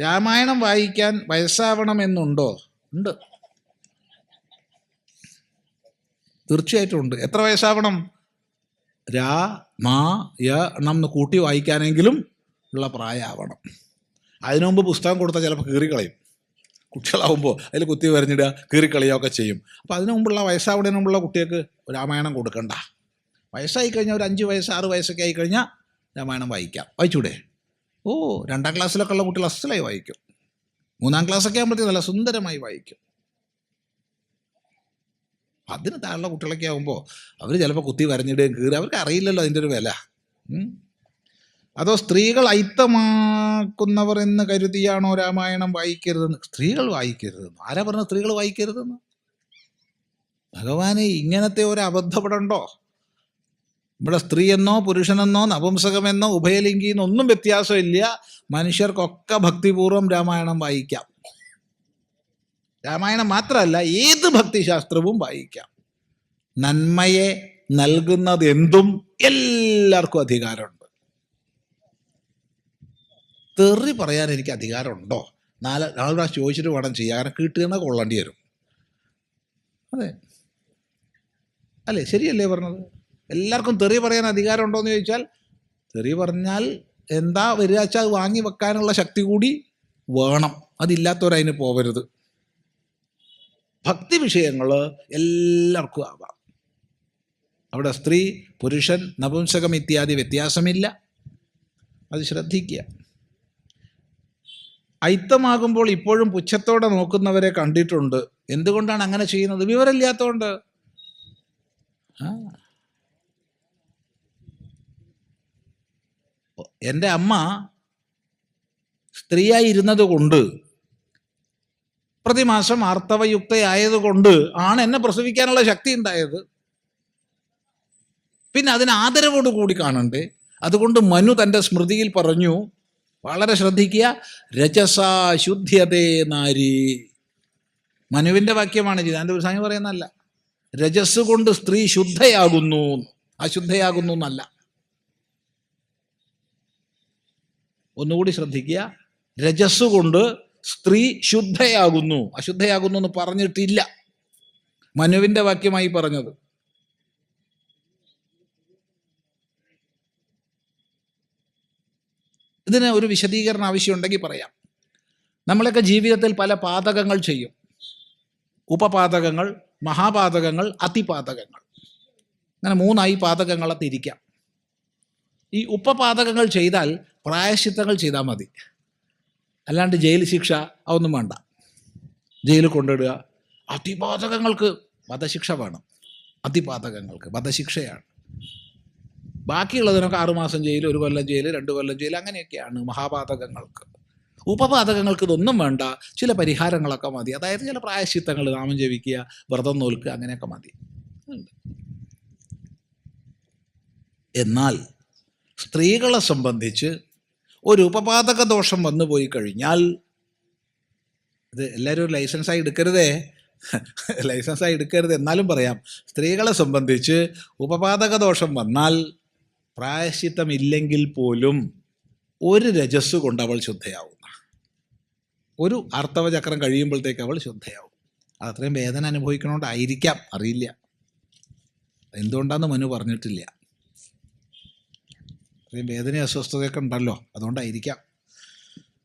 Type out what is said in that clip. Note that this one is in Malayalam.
രാമായണം വായിക്കാൻ വയസ്സാവണമെന്നുണ്ടോ ഉണ്ട്. തീർച്ചയായിട്ടും ഉണ്ട്. എത്ര വയസ്സാവണം? രാ മാ യ എന്ന് കൂട്ടി വായിക്കാനെങ്കിലും ഉള്ള പ്രായമാവണം അതിനു മുമ്പ് പുസ്തകം കൊടുത്താൽ ചിലപ്പോൾ കീറിക്കളയും. കുട്ടികളാവുമ്പോൾ അതിൽ കുത്തി വരഞ്ഞിടുക കീറിക്കളിയൊക്കെ ചെയ്യും. അപ്പോൾ അതിനു മുമ്പുള്ള വയസ്സാവുന്നതിന് മുമ്പുള്ള കുട്ടികൾക്ക് രാമായണം കൊടുക്കണ്ട. വയസ്സായി കഴിഞ്ഞാൽ ഒരു അഞ്ച് വയസ്സ് ആറ് വയസ്സൊക്കെ ആയി കഴിഞ്ഞാൽ രാമായണം വായിക്കാം. വായിച്ചൂടെ? ഓ രണ്ടാം ക്ലാസ്സിലൊക്കെ ഉള്ള കുട്ടികൾ അസലായി വായിക്കും. മൂന്നാം ക്ലാസ്സൊക്കെ ആകുമ്പോഴത്തേക്ക് നല്ല സുന്ദരമായി വായിക്കും. അതിന് താഴെയുള്ള കുട്ടികളൊക്കെ ആകുമ്പോൾ അവർ ചിലപ്പോൾ കുത്തി വരഞ്ഞിടുകയും കീറി അവർക്ക് അറിയില്ലല്ലോ അതിന്റെ ഒരു വില. അതോ സ്ത്രീകൾ ഐത്തമാക്കുന്നവർ എന്ന് കരുതിയാണോ രാമായണം വായിക്കരുതെന്ന്? സ്ത്രീകൾ വായിക്കരുതെന്ന്. ആരാ പറഞ്ഞ സ്ത്രീകൾ വായിക്കരുതെന്ന്? ഭഗവാനെ ഇങ്ങനത്തെ ഒരു അബദ്ധപ്പെടണ്ടോ? ഇവിടെ സ്ത്രീയെന്നോ പുരുഷനെന്നോ നപുംസകമെന്നോ ഉഭയലിംഗി എന്നൊന്നും വ്യത്യാസമില്ല. മനുഷ്യർക്കൊക്കെ ഭക്തിപൂർവം രാമായണം വായിക്കാം. രാമായണം മാത്രമല്ല ഏത് ഭക്തിശാസ്ത്രവും വായിക്കാം. നന്മയെ നൽകുന്നത് എന്തും എല്ലാവർക്കും അധികാരമുണ്ട്. തെറി പറയാൻ എനിക്ക് അധികാരമുണ്ടോ? നാല് നാല് പ്രാവശ്യം ചോദിച്ചിട്ട് വേണം ചെയ്യാൻ. കാരണം കിട്ടുകയെന്നാൽ കൊള്ളേണ്ടി വരും. അതെ. അല്ലേ? ശരിയല്ലേ പറഞ്ഞത്? എല്ലാവർക്കും തെറി പറയാൻ അധികാരം ഉണ്ടോ എന്ന് ചോദിച്ചാൽ തെറി പറഞ്ഞാൽ എന്താ വരിക വെച്ചാൽ അത് വാങ്ങി വെക്കാനുള്ള ശക്തി കൂടി വേണം. അതില്ലാത്തവരതിന് പോവരുത്. ഭക്തി വിഷയങ്ങൾ എല്ലാവർക്കും ആവാം. അവിടെ സ്ത്രീ പുരുഷൻ നപുംസകം ഇത്യാദി വ്യത്യാസമില്ല. അത് ശ്രദ്ധിക്കുക. അയിത്തമാകുമ്പോൾ ഇപ്പോഴും പുച്ഛത്തോടെ നോക്കുന്നവരെ കണ്ടിട്ടുണ്ട്. എന്തുകൊണ്ടാണ് അങ്ങനെ ചെയ്യുന്നത്? വിവരമില്ലാത്തതുകൊണ്ട്. ആ. എന്റെ അമ്മ സ്ത്രീയായി ഇരുന്നത് കൊണ്ട് പ്രതിമാസം ആർത്തവയുക്തയായതുകൊണ്ട് ആണ് എന്നെ പ്രസവിക്കാനുള്ള ശക്തി ഉണ്ടായത് പിന്നെ അതിന് ആദരവോട് കൂടി കാണണ്ടേ? അതുകൊണ്ട് മനു തന്റെ സ്മൃതിയിൽ പറഞ്ഞു വളരെ ശ്രദ്ധിക്കുക രജസാ ശുദ്ധ്യതേ നാരി. മനുവിന്റെ വാക്യമാണ് ജിതാന്റെ ഒരു സ്വാമി പറയുന്നതല്ല. രജസ് കൊണ്ട് സ്ത്രീ ശുദ്ധയാകുന്നു അശുദ്ധയാകുന്നു എന്നല്ല. ഒന്നുകൂടി ശ്രദ്ധിക്കുക. രജസ്സുകൊണ്ട് സ്ത്രീ ശുദ്ധയാകുന്നു. അശുദ്ധയാകുന്നു എന്ന് പറഞ്ഞിട്ടില്ല. മനുവിന്റെ വാക്യമായി പറഞ്ഞത്. ഇതിന് ഒരു വിശദീകരണം ആവശ്യമുണ്ടെങ്കിൽ പറയാം. നമ്മളൊക്കെ ജീവിതത്തിൽ പല പാതകങ്ങൾ ചെയ്യും. ഉപപാതകങ്ങൾ മഹാപാതകങ്ങൾ അതിപാതകങ്ങൾ. അങ്ങനെ മൂന്നായി പാതകങ്ങളെ തിരിക്കാം ഈ ഉപപാതകങ്ങൾ ചെയ്താൽ പ്രായശ്ചിത്തങ്ങൾ ചെയ്താൽ മതി. അല്ലാണ്ട് ജയിൽ ശിക്ഷ അതൊന്നും വേണ്ട. ജയിലിൽ കൊണ്ടിടുക അതിപാതകങ്ങൾക്ക് വധശിക്ഷ വേണം. അതിപാതകങ്ങൾക്ക് വധശിക്ഷയാണ്. ബാക്കിയുള്ളതിനൊക്കെ ആറുമാസം ജയിൽ ഒരു കൊല്ലം ജയിൽ രണ്ട് കൊല്ലം ജയിൽ അങ്ങനെയൊക്കെയാണ് മഹാപാതകങ്ങൾക്ക്. ഉപപാതകങ്ങൾക്ക് ഇതൊന്നും വേണ്ട. ചില പരിഹാരങ്ങളൊക്കെ മതി. അതായത് ചില പ്രായശ്ചിത്തങ്ങൾ നാമം ജപിക്കുക വ്രതം നോൽക്കുക അങ്ങനെയൊക്കെ മതി. എന്നാൽ സ്ത്രീകളെ സംബന്ധിച്ച് ഒരു ഉപപാതക ദോഷം വന്നു പോയി കഴിഞ്ഞാൽ ഇത് എല്ലാവരും ഒരു ലൈസൻസായി എടുക്കരുതേ. ലൈസൻസായി എടുക്കരുത്. എന്നാലും പറയാം സ്ത്രീകളെ സംബന്ധിച്ച് ഉപപാതക ദോഷം വന്നാൽ പ്രായശ്ചിത്തമില്ലെങ്കിൽ പോലും ഒരു രജസ് കൊണ്ട് അവൾ ശുദ്ധയാവുന്ന ഒരു ആർത്തവചക്രം കഴിയുമ്പോഴത്തേക്ക് അവൾ ശുദ്ധയാവും. അത് അത്രയും വേദന അനുഭവിക്കണോണ്ടായിരിക്കാം. അറിയില്ല. എന്തുകൊണ്ടാന്ന് മനു പറഞ്ഞിട്ടില്ല. അത്രയും വേദന അസ്വസ്ഥതയൊക്കെ ഉണ്ടല്ലോ. അതുകൊണ്ടായിരിക്കാം.